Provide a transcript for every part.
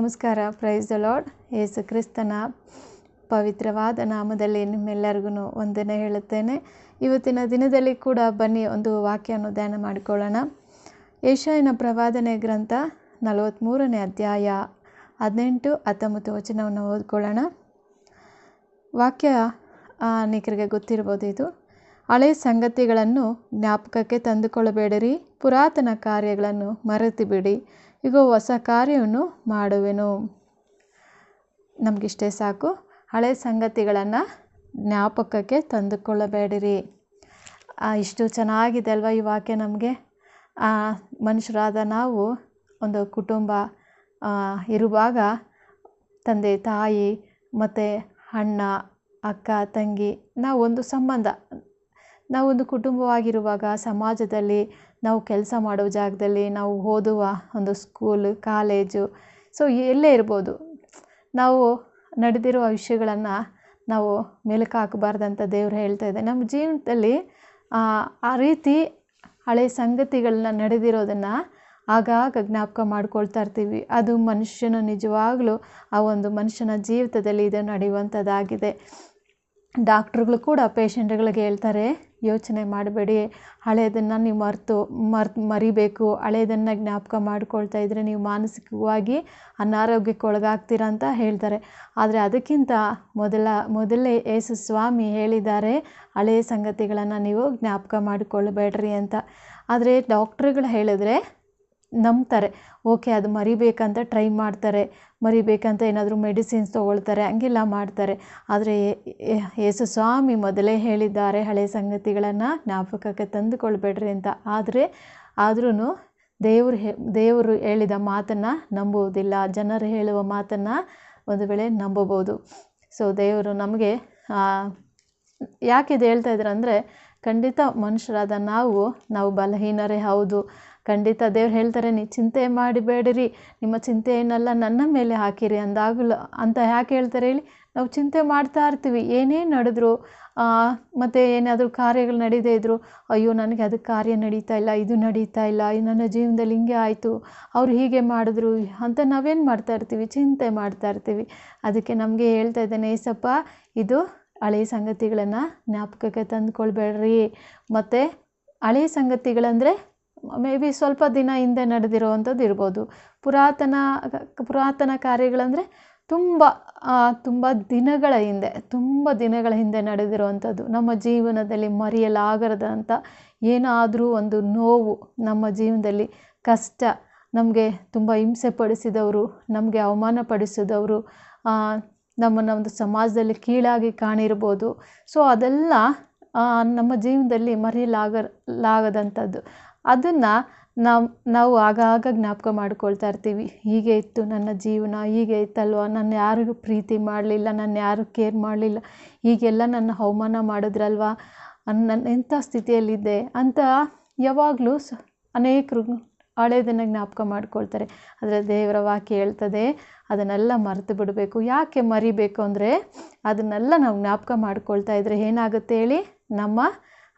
ನಮಸ್ಕಾರ. Praise the lord ಯೇಸು ಕ್ರಿಸ್ತನ ಪವಿತ್ರವಾದ ನಾಮದಲ್ಲಿ ನಿಮ್ಮೆಲ್ಲರಿಗೂ ಒಂದನ್ನು ಹೇಳುತ್ತೇನೆ. ಇವತ್ತಿನ ದಿನದಲ್ಲಿ ಕೂಡ ಬನ್ನಿ, ಒಂದು ವಾಕ್ಯವನ್ನು ಧ್ಯಾನ ಮಾಡಿಕೊಳ್ಳೋಣ. ಏಷಾಯನ ಪ್ರವಾದನೆ ಗ್ರಂಥ ನಲವತ್ತ್ಮೂರನೇ ಅಧ್ಯಾಯ ಹದಿನೆಂಟು ಹತ್ತೊಂಬತ್ತು ವಚನವನ್ನು ಓದ್ಕೊಳ್ಳೋಣ. ವಾಕ್ಯ ಅನೇಕರಿಗೆ ಗೊತ್ತಿರ್ಬೋದು ಇದು. ಹಳೆ ಸಂಗತಿಗಳನ್ನು ಜ್ಞಾಪಕಕ್ಕೆ ತಂದುಕೊಳ್ಳಬೇಡಿರಿ, ಪುರಾತನ ಕಾರ್ಯಗಳನ್ನು ಮರೆತು ಬಿಡಿ ಈಗ ಹೊಸ ಕಾರ್ಯವನ್ನು ಮಾಡುವೆನು. ನಮಗಿಷ್ಟೇ ಸಾಕು. ಹಳೆ ಸಂಗತಿಗಳನ್ನು ಜ್ಞಾಪಕಕ್ಕೆ ತಂದುಕೊಳ್ಳಬೇಡಿರಿ. ಇಷ್ಟು ಚೆನ್ನಾಗಿದೆ ಅಲ್ವಾ ಈ ವಾಕ್ಯ ನಮಗೆ? ಮನುಷ್ಯರಾದ ನಾವು ಒಂದು ಕುಟುಂಬ ಇರುವಾಗ ತಂದೆ, ತಾಯಿ, ಮತ್ತು ಅಣ್ಣ, ಅಕ್ಕ, ತಂಗಿ ನಾವು ಒಂದು ಸಂಬಂಧ. ನಾವೊಂದು ಕುಟುಂಬವಾಗಿರುವಾಗ ಸಮಾಜದಲ್ಲಿ ನಾವು ಕೆಲಸ ಮಾಡೋ ಜಾಗದಲ್ಲಿ ನಾವು ಓದುವ ಒಂದು ಸ್ಕೂಲು ಕಾಲೇಜು ಸೊ ಎಲ್ಲೇ ಇರ್ಬೋದು. ನಾವು ನಡೆದಿರುವ ವಿಷಯಗಳನ್ನು ನಾವು ಮೆಲುಕು ಹಾಕಬಾರ್ದಂತ ದೇವ್ರು ಹೇಳ್ತಾ ಇದೆ ನಮ್ಮ ಜೀವನದಲ್ಲಿ, ಆ ರೀತಿ ಹಳೆ ಸಂಗತಿಗಳನ್ನ ನಡೆದಿರೋದನ್ನು ಆಗಾಗ ಜ್ಞಾಪಕ ಮಾಡ್ಕೊಳ್ತಾ ಇರ್ತೀವಿ. ಅದು ಮನುಷ್ಯನ ನಿಜವಾಗಲೂ ಆ ಒಂದು ಮನುಷ್ಯನ ಜೀವಿತದಲ್ಲಿ ಇದು ನಡೆಯುವಂಥದ್ದಾಗಿದೆ. ಡಾಕ್ಟ್ರುಗಳು ಕೂಡ ಪೇಷಂಟ್ಗಳಿಗೆ ಹೇಳ್ತಾರೆ ಯೋಚನೆ ಮಾಡಬೇಡಿ. ಹಳೆಯದನ್ನು ನೀವು ಮರೆತು ಮರ್ತು ಮರಿಬೇಕು. ಹಳೆಯದನ್ನು ಜ್ಞಾಪಕ ಮಾಡ್ಕೊಳ್ತಾ ಇದ್ದರೆ ನೀವು ಮಾನಸಿಕವಾಗಿ ಅನಾರೋಗ್ಯಕ್ಕೆ ಒಳಗಾಗ್ತೀರ ಅಂತ ಹೇಳ್ತಾರೆ. ಆದರೆ ಅದಕ್ಕಿಂತ ಮೊದಲ, ಮೊದಲೇ ಯೇಸು ಸ್ವಾಮಿ ಹೇಳಿದ್ದಾರೆ, ಹಳೆಯ ಸಂಗತಿಗಳನ್ನು ನೀವು ಜ್ಞಾಪಕ ಮಾಡಿಕೊಳ್ಳಬೇಡ್ರಿ ಅಂತ. ಆದರೆ ಡಾಕ್ಟ್ರುಗಳು ಹೇಳಿದ್ರೆ ನಂಬ್ತಾರೆ. ಓಕೆ, ಅದು ಮರಿಬೇಕಂತ ಟ್ರೈ ಮಾಡ್ತಾರೆ. ಮರಿಬೇಕಂತ ಏನಾದರೂ ಮೆಡಿಸಿನ್ಸ್ ತೊಗೊಳ್ತಾರೆ. ಹಂಗೆಲ್ಲ ಮಾಡ್ತಾರೆ. ಆದರೆ ಯೇಸು ಸ್ವಾಮಿ ಮೊದಲೇ ಹೇಳಿದ್ದಾರೆ ಹಳೆಯ ಸಂಗತಿಗಳನ್ನು ಜ್ಞಾಪಕಕ್ಕೆ ತಂದುಕೊಳ್ಬೇಡ್ರಿ ಅಂತ. ಆದರೆ ಆದ್ರೂ ದೇವರು ಹೇ, ದೇವರು ಹೇಳಿದ ಮಾತನ್ನು ನಂಬುವುದಿಲ್ಲ. ಜನರು ಹೇಳುವ ಮಾತನ್ನು ಒಂದು ವೇಳೆ ನಂಬಬಹುದು. ಸೊ ದೇವರು ನಮಗೆ ಯಾಕೆ ಇದು ಹೇಳ್ತಾ ಇದ್ದಾರೆ ಅಂದರೆ ಖಂಡಿತ ಮನುಷ್ಯರಾದ ನಾವು ನಾವು ಬಲಹೀನರೇ ಹೌದು. ಖಂಡಿತ ದೇವ್ರು ಹೇಳ್ತಾರೆ ನೀವು ಚಿಂತೆ ಮಾಡಿಬೇಡ್ರಿ. ನಿಮ್ಮ ಚಿಂತೆಯನ್ನೆಲ್ಲ ನನ್ನ ಮೇಲೆ ಹಾಕಿರಿ ಅಂದಾಗಲೂ ಅಂತ ಯಾಕೆ ಹೇಳ್ತಾರೆ ಹೇಳಿ, ನಾವು ಚಿಂತೆ ಮಾಡ್ತಾ ಇರ್ತೀವಿ. ಏನೇ ನಡೆದ್ರು ಮತ್ತು ಏನಾದರೂ ಕಾರ್ಯಗಳು ನಡೀದೇ ಇದ್ದರು ಅಯ್ಯೋ, ನನಗೆ ಅದು ಕಾರ್ಯ ನಡೀತಾ ಇಲ್ಲ, ಇದು ನಡೀತಾ ಇಲ್ಲ ನನ್ನ ಜೀವನದಲ್ಲಿ ಹಿಂಗೆ ಆಯಿತು, ಅವರು ಹೀಗೆ ಮಾಡಿದ್ರು ಅಂತ ನಾವೇನು ಮಾಡ್ತಾ ಇರ್ತೀವಿ? ಚಿಂತೆ ಮಾಡ್ತಾ ಇರ್ತೀವಿ. ಅದಕ್ಕೆ ನಮಗೆ ಹೇಳ್ತಾ ಇದ್ದಾನೆ, ಏಸಪ್ಪ, ಇದು ಹಳೆಯ ಸಂಗತಿಗಳನ್ನು ಜ್ಞಾಪಕಕ್ಕೆ ತಂದುಕೊಳ್ಬೇಡ್ರಿ. ಮತ್ತು ಹಳೆಯ ಸಂಗತಿಗಳಂದರೆ ಮೇ ಬಿ ಸ್ವಲ್ಪ ದಿನ ಹಿಂದೆ ನಡೆದಿರುವಂಥದ್ದು ಇರ್ಬೋದು. ಪುರಾತನ ಪುರಾತನ ಕಾರ್ಯಗಳಂದರೆ ತುಂಬ ತುಂಬ ದಿನಗಳ ಹಿಂದೆ, ತುಂಬ ದಿನಗಳ ಹಿಂದೆ ನಡೆದಿರುವಂಥದ್ದು. ನಮ್ಮ ಜೀವನದಲ್ಲಿ ಮರೆಯಲಾಗದಂಥ ಏನಾದರೂ ಒಂದು ನೋವು ನಮ್ಮ ಜೀವನದಲ್ಲಿ, ಕಷ್ಟ ನಮಗೆ ತುಂಬ ಹಿಂಸೆ ಪಡಿಸಿದವರು ನಮಗೆ ಅವಮಾನ ಪಡಿಸಿದವರು ನಮ್ಮನ್ನು ಒಂದು ಸಮಾಜದಲ್ಲಿ ಕೀಳಾಗಿ ಕಾಣಿರ್ಬೋದು. ಸೊ ಅದೆಲ್ಲ ನಮ್ಮ ಜೀವನದಲ್ಲಿ ಮರೆಯಲಾಗಲಾಗದಂಥದ್ದು ಅದನ್ನು ನಾವು ನಾವು ಆಗಾಗ ಜ್ಞಾಪಕ ಮಾಡ್ಕೊಳ್ತಾ ಇರ್ತೀವಿ. ಹೀಗೆ ಇತ್ತು ನನ್ನ ಜೀವನ, ಹೀಗೆ ಇತ್ತಲ್ವ? ನನ್ನ ಯಾರಿಗೂ ಪ್ರೀತಿ ಮಾಡಲಿಲ್ಲ, ನನ್ನ ಯಾರು ಕೇರ್ ಮಾಡಲಿಲ್ಲ. ಹೀಗೆಲ್ಲ ನನ್ನ ಅವಮಾನ ಮಾಡಿದ್ರಲ್ವ? ನನ್ನ ಎಂಥ ಸ್ಥಿತಿಯಲ್ಲಿದ್ದೆ ಅಂತ ಯಾವಾಗಲೂ ಸ, ಅನೇಕರು ಹಳೇದನ್ನು ಜ್ಞಾಪಕ ಮಾಡ್ಕೊಳ್ತಾರೆ. ಆದರೆ ದೇವರ ವಾಕ್ಯ ಹೇಳ್ತದೆ, ಅದನ್ನೆಲ್ಲ ಮರೆತು ಬಿಡಬೇಕು. ಯಾಕೆ ಮರಿಬೇಕು ಅಂದರೆ, ಅದನ್ನೆಲ್ಲ ನಾವು ಜ್ಞಾಪಕ ಮಾಡ್ಕೊಳ್ತಾ ಇದ್ದರೆ ಏನಾಗುತ್ತೆ ಹೇಳಿ? ನಮ್ಮ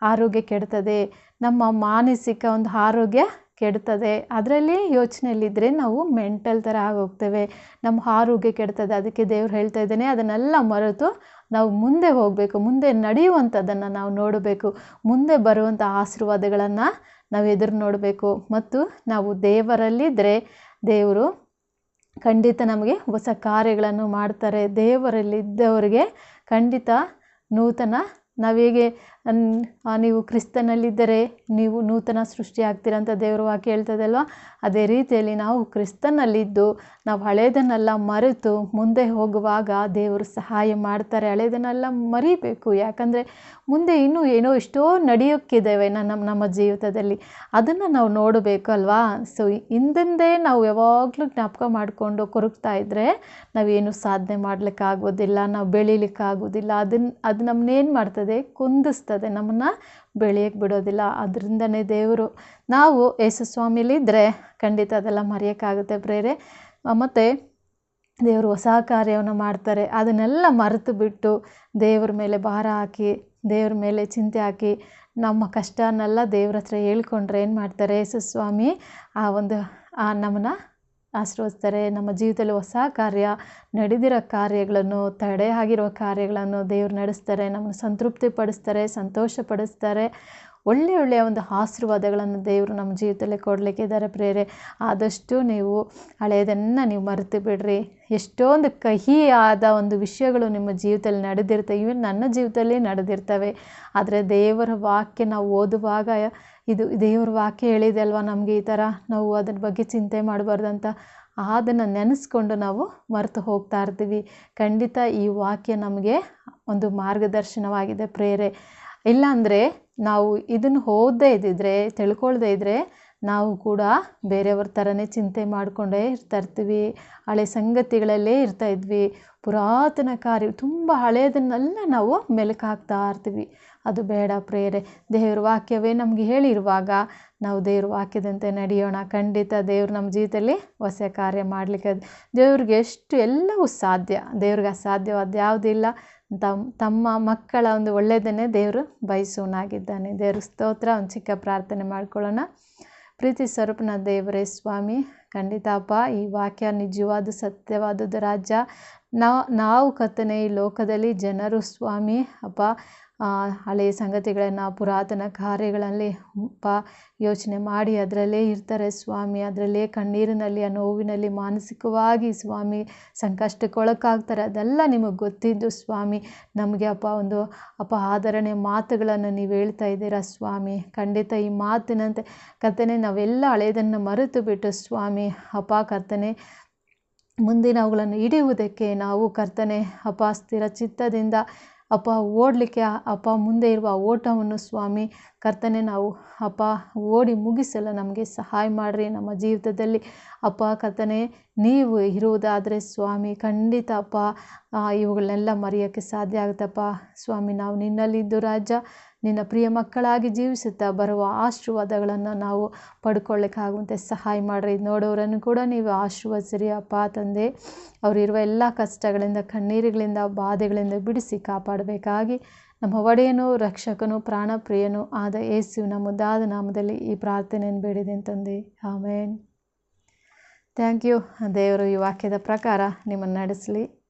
ಆರೋಗ್ಯ ಕೆಡ್ತದೆ, ನಮ್ಮ ಮಾನಸಿಕ ಒಂದು ಆರೋಗ್ಯ ಕೆಡ್ತದೆ. ಅದರಲ್ಲಿ ಯೋಚನೆಯಲ್ಲಿದ್ದರೆ ನಾವು ಮೆಂಟಲ್ ಥರ ಆಗೋಗ್ತೇವೆ. ನಮ್ಮ ಆರೋಗ್ಯ ಕೆಡ್ತದೆ, ಅದಕ್ಕೆ ದೇವ್ರು ಹೇಳ್ತಾ ಇದ್ದಾನೆ, ಅದನ್ನೆಲ್ಲ ಮರೆತು ನಾವು ಮುಂದೆ ಹೋಗಬೇಕು, ಮುಂದೆ ನಡೆಯುವಂಥದ್ದನ್ನು ನಾವು ನೋಡಬೇಕು. ಮುಂದೆ ಬರುವಂಥ ಆಶೀರ್ವಾದಗಳನ್ನು ನಾವು ಎದುರು ನೋಡಬೇಕು. ಮತ್ತು ನಾವು ದೇವರಲ್ಲಿದ್ದರೆ ದೇವರು ಖಂಡಿತ ನಮಗೆ ಹೊಸ ಕಾರ್ಯಗಳನ್ನು ಮಾಡ್ತಾರೆ. ದೇವರಲ್ಲಿದ್ದವರಿಗೆ ಖಂಡಿತ ನೂತನ ನಾವು ಹೇಗೆ ನೀವು ಕ್ರಿಸ್ತನಲ್ಲಿದ್ದರೆ ನೀವು ನೂತನ ಸೃಷ್ಟಿ ಆಗ್ತೀರ ಅಂತ ದೇವರು ವಾಕ್ಯ ಹೇಳ್ತದಲ್ವಾ? ಅದೇ ರೀತಿಯಲ್ಲಿ ನಾವು ಕ್ರಿಸ್ತನಲ್ಲಿದ್ದು ನಾವು ಹಳೆಯದನ್ನೆಲ್ಲ ಮರೆತು ಮುಂದೆ ಹೋಗುವಾಗ ದೇವರು ಸಹಾಯ ಮಾಡ್ತಾರೆ. ಹಳೆಯದನ್ನೆಲ್ಲ ಮರಿಬೇಕು. ಯಾಕಂದರೆ ಮುಂದೆ ಇನ್ನೂ ಏನೋ ಎಷ್ಟೋ ನಡೆಯೋಕ್ಕಿದ್ದೇವೆ ನಮ್ಮ ನಮ್ಮ ಜೀವಿತದಲ್ಲಿ. ಅದನ್ನು ನಾವು ನೋಡಬೇಕು ಅಲ್ವಾ? ಸೊ ಹಿಂದಿಂದೇ ನಾವು ಯಾವಾಗಲೂ ಜ್ಞಾಪಕ ಮಾಡಿಕೊಂಡು ಕೊರಗ್ತಾ ಇದ್ದರೆ ನಾವೇನು ಸಾಧನೆ ಮಾಡಲಿಕ್ಕಾಗೋದಿಲ್ಲ, ನಾವು ಬೆಳೀಲಿಕ್ಕಾಗೋದಿಲ್ಲ. ಅದನ್ನು ಅದು ನಮ್ಮನ್ನೇನು ಮಾಡ್ತದೆ? ಕುಂದಿಸ್ತದೆ. ನಮ್ಮನ್ನು ಬೆಳೆಯಕ್ಕೆ ಬಿಡೋದಿಲ್ಲ. ಅದರಿಂದನೇ ದೇವರು, ನಾವು ಯೇಸು ಸ್ವಾಮಿಲಿದ್ದರೆ ಖಂಡಿತ ಅದೆಲ್ಲ ಮರೆಯೋಕ್ಕಾಗುತ್ತೆ ಪ್ರೇರೆ. ಮತ್ತು ದೇವರು ಹೊಸ ಕಾರ್ಯವನ್ನು ಮಾಡ್ತಾರೆ. ಅದನ್ನೆಲ್ಲ ಮರೆತು ಬಿಟ್ಟು ದೇವ್ರ ಮೇಲೆ ಭಾರ ಹಾಕಿ, ದೇವ್ರ ಮೇಲೆ ಚಿಂತೆ ಹಾಕಿ, ನಮ್ಮ ಕಷ್ಟನೆಲ್ಲ ದೇವ್ರ ಹತ್ರ ಹೇಳ್ಕೊಂಡ್ರೆ ಏನು ಮಾಡ್ತಾರೆ ಯೇಸು ಸ್ವಾಮಿ? ಆ ಒಂದು ನಮ್ಮನ್ನು ಆಶೀರ್ವದಿಸ್ತಾರೆ ನಮ್ಮ ಜೀವಿತದಲ್ಲಿ ಹೊಸ ಕಾರ್ಯ, ನಡೆದಿರೋ ಕಾರ್ಯಗಳನ್ನು, ತಡೆ ಆಗಿರೋ ಕಾರ್ಯಗಳನ್ನು ದೇವ್ರು ನಡೆಸ್ತಾರೆ. ನಮ್ಮನ್ನು ಸಂತೃಪ್ತಿ ಪಡಿಸ್ತಾರೆ ಸಂತೋಷ ಪಡಿಸ್ತಾರೆ ಒಳ್ಳೆಯ ಒಳ್ಳೆಯ ಒಂದು ಆಶೀರ್ವಾದಗಳನ್ನು ದೇವರು ನಮ್ಮ ಜೀವಿತದಲ್ಲಿ ಕೊಡಲಿಕ್ಕೆ ಇದ್ದಾರೆ ಪ್ರೇರೆ ಆದಷ್ಟು ನೀವು ಹಳೆಯದನ್ನು ನೀವು ಮರೆತು ಬಿಡ್ರಿ. ಎಷ್ಟೊಂದು ಕಹಿಯಾದ ಒಂದು ವಿಷಯಗಳು ನಿಮ್ಮ ಜೀವಿತದಲ್ಲಿ ನಡೆದಿರ್ತವೆ ಇವನ್ ನನ್ನ ಜೀವಿತದಲ್ಲಿ ನಡೆದಿರ್ತವೆ. ಆದರೆ ದೇವರ ವಾಕ್ಯ ನಾವು ಓದುವಾಗ ಇದು ದೇವ್ರ ವಾಕ್ಯ ಹೇಳಿದೆ ಅಲ್ವಾ? ನಮಗೆ ಈ ಥರ ನಾವು ಅದ್ರ ಬಗ್ಗೆ ಚಿಂತೆ ಮಾಡಬಾರ್ದಂತ. ಅದನ್ನು ನೆನೆಸ್ಕೊಂಡು ನಾವು ಮರೆತು ಹೋಗ್ತಾ ಇರ್ತೀವಿ. ಖಂಡಿತ ಈ ವಾಕ್ಯ ನಮಗೆ ಒಂದು ಮಾರ್ಗದರ್ಶನವಾಗಿದೆ ಪ್ರೇರೆ ಇಲ್ಲಾಂದರೆ ನಾವು ಇದನ್ನು ಓದದೇ ಇದ್ದಿದ್ರೆ, ತಿಳ್ಕೊಳ್ದೇ ಇದ್ದರೆ ನಾವು ಕೂಡ ಬೇರೆಯವ್ರ ಥರನೇ ಚಿಂತೆ ಮಾಡಿಕೊಂಡೇ ಇರ್ತಾ ಇರ್ತೀವಿ ಹಳೆ ಸಂಗತಿಗಳಲ್ಲೇ ಇರ್ತಾ ಇದ್ವಿ ಪುರಾತನ ಕಾರ್ಯ, ತುಂಬ ಹಳೆಯದನ್ನೆಲ್ಲ ನಾವು ಮೆಲುಕು ಹಾಕ್ತಾ ಇರ್ತೀವಿ. ಅದು ಬೇಡ ಪ್ರೇರೆ ದೇವ್ರ ವಾಕ್ಯವೇ ನಮಗೆ ಹೇಳಿರುವಾಗ ನಾವು ದೇವ್ರ ವಾಕ್ಯದಂತೆ ನಡೆಯೋಣ. ಖಂಡಿತ ದೇವ್ರು ನಮ್ಮ ಜೀವಿತದಲ್ಲಿ ಹೊಸ ಕಾರ್ಯ ಮಾಡಲಿಕ್ಕೆ ದೇವ್ರಿಗೆ ಎಷ್ಟು ಎಲ್ಲವೂ ಸಾಧ್ಯ. ದೇವ್ರಿಗೆ ಅಸಾಧ್ಯವಾದ ಯಾವುದಿಲ್ಲ ತಮ್ಮ ತಮ್ಮ ಮಕ್ಕಳ ಒಂದು ಒಳ್ಳೆಯದನ್ನೇ ದೇವರು ಬಯಸೋನಾಗಿದ್ದಾನೆ ದೇವ್ರ ಸ್ತೋತ್ರ, ಒಂದು ಚಿಕ್ಕ ಪ್ರಾರ್ಥನೆ ಮಾಡ್ಕೊಳ್ಳೋಣ. ಪ್ರೀತಿ ಸ್ವರೂಪನ ದೇವರೇ ಸ್ವಾಮಿ ಖಂಡಿತಪ್ಪ ಈ ವಾಕ್ಯ ನಿಜವಾದ ಸತ್ಯವಾದದ ರಾಜ್ಯ. ನಾವು ನಾವು ಈ ಲೋಕದಲ್ಲಿ ಜನರು ಸ್ವಾಮಿ ಅಪ್ಪ ಹಳೆಯ ಸಂಗತಿಗಳನ್ನು, ಪುರಾತನ ಕಾರ್ಯಗಳಲ್ಲಿ ಪ ಯೋಚನೆ ಮಾಡಿ ಅದರಲ್ಲೇ ಇರ್ತಾರೆ ಸ್ವಾಮಿ. ಅದರಲ್ಲೇ ಕಣ್ಣೀರಿನಲ್ಲಿ, ಆ ನೋವಿನಲ್ಲಿ ಮಾನಸಿಕವಾಗಿ ಸ್ವಾಮಿ ಸಂಕಷ್ಟಕ್ಕೊಳಕ್ಕಾಗ್ತಾರೆ ಅದೆಲ್ಲ ನಿಮಗೆ ಗೊತ್ತಿದ್ದು ಸ್ವಾಮಿ, ನಮಗೆ ಅಪ್ಪ ಒಂದು ಅಪ್ಪ ಆದರಣೆ ಮಾತುಗಳನ್ನು ನೀವು ಹೇಳ್ತಾ ಇದ್ದೀರಾ ಸ್ವಾಮಿ? ಖಂಡಿತ ಈ ಮಾತಿನಂತೆ ಕರ್ತನೆ ನಾವೆಲ್ಲ ಹಳೆಯದನ್ನು ಮರೆತು ಬಿಟ್ಟು ಸ್ವಾಮಿ ಅಪ್ಪ ಕರ್ತನೆ, ಮುಂದಿನವುಗಳನ್ನು ಹಿಡಿಯುವುದಕ್ಕೆ ನಾವು ಕರ್ತನೆ ಅಪ ಚಿತ್ತದಿಂದ ಅಪ್ಪ ಓಡಲಿಕ್ಕೆ, ಅಪ್ಪ ಮುಂದೆ ಇರುವ ಓಟವನ್ನು ಸ್ವಾಮಿ, ಕರ್ತನೆ ನಾವು, ಅಪ್ಪ, ಓಡಿ ಮುಗಿಸಲು ನಮಗೆ ಸಹಾಯ ಮಾಡಿರಿ ನಮ್ಮ ಜೀವಿತದಲ್ಲಿ. ಅಪ್ಪ, ಕರ್ತನೆ, ನೀವು ಇರುವುದಾದರೆ ಸ್ವಾಮಿ, ಖಂಡಿತ ಅಪ್ಪ ಇವುಗಳನ್ನೆಲ್ಲ ಮರೆಯೋಕ್ಕೆ ಸಾಧ್ಯ ಆಗುತ್ತಪ್ಪ. ಸ್ವಾಮಿ, ನಾವು ನಿನ್ನಲ್ಲಿದ್ದು ರಾಜ ನಿನ್ನ ಪ್ರಿಯ ಮಕ್ಕಳಾಗಿ ಜೀವಿಸುತ್ತಾ ಬರುವ ಆಶೀರ್ವಾದಗಳನ್ನು ನಾವು ಪಡ್ಕೊಳ್ಳಿಕ್ಕಾಗುವಂತೆ ಸಹಾಯ ಮಾಡಿರಿ. ನೋಡೋರನ್ನು ಕೂಡ ನೀವು ಆಶೀರ್ವದಿಸಿರಿ. ಅಪ್ಪ, ತಂದೆ ಅವರಿರುವ ಎಲ್ಲ ಕಷ್ಟಗಳಿಂದ, ಕಣ್ಣೀರುಗಳಿಂದ, ಬಾಧೆಗಳಿಂದ ಬಿಡಿಸಿ ಕಾಪಾಡಬೇಕಾಗಿ ನಮ್ಮ ಒಡೆಯನು, ರಕ್ಷಕನು, ಪ್ರಾಣಪ್ರಿಯನು ಆದ ಯೇಸುವಿನ ಮುದ್ದಾದ ನಾಮದಲ್ಲಿ ಈ ಪ್ರಾರ್ಥನೆಯನ್ನು ಬೇಡಿದೆ ತಂದೆ. ಆಮೇನ್. Thank you. ದೇವರು ಈ ವಾಕ್ಯದ ಪ್ರಕಾರ ನಿಮ್ಮನ್ನು ನಡೆಸಲಿ.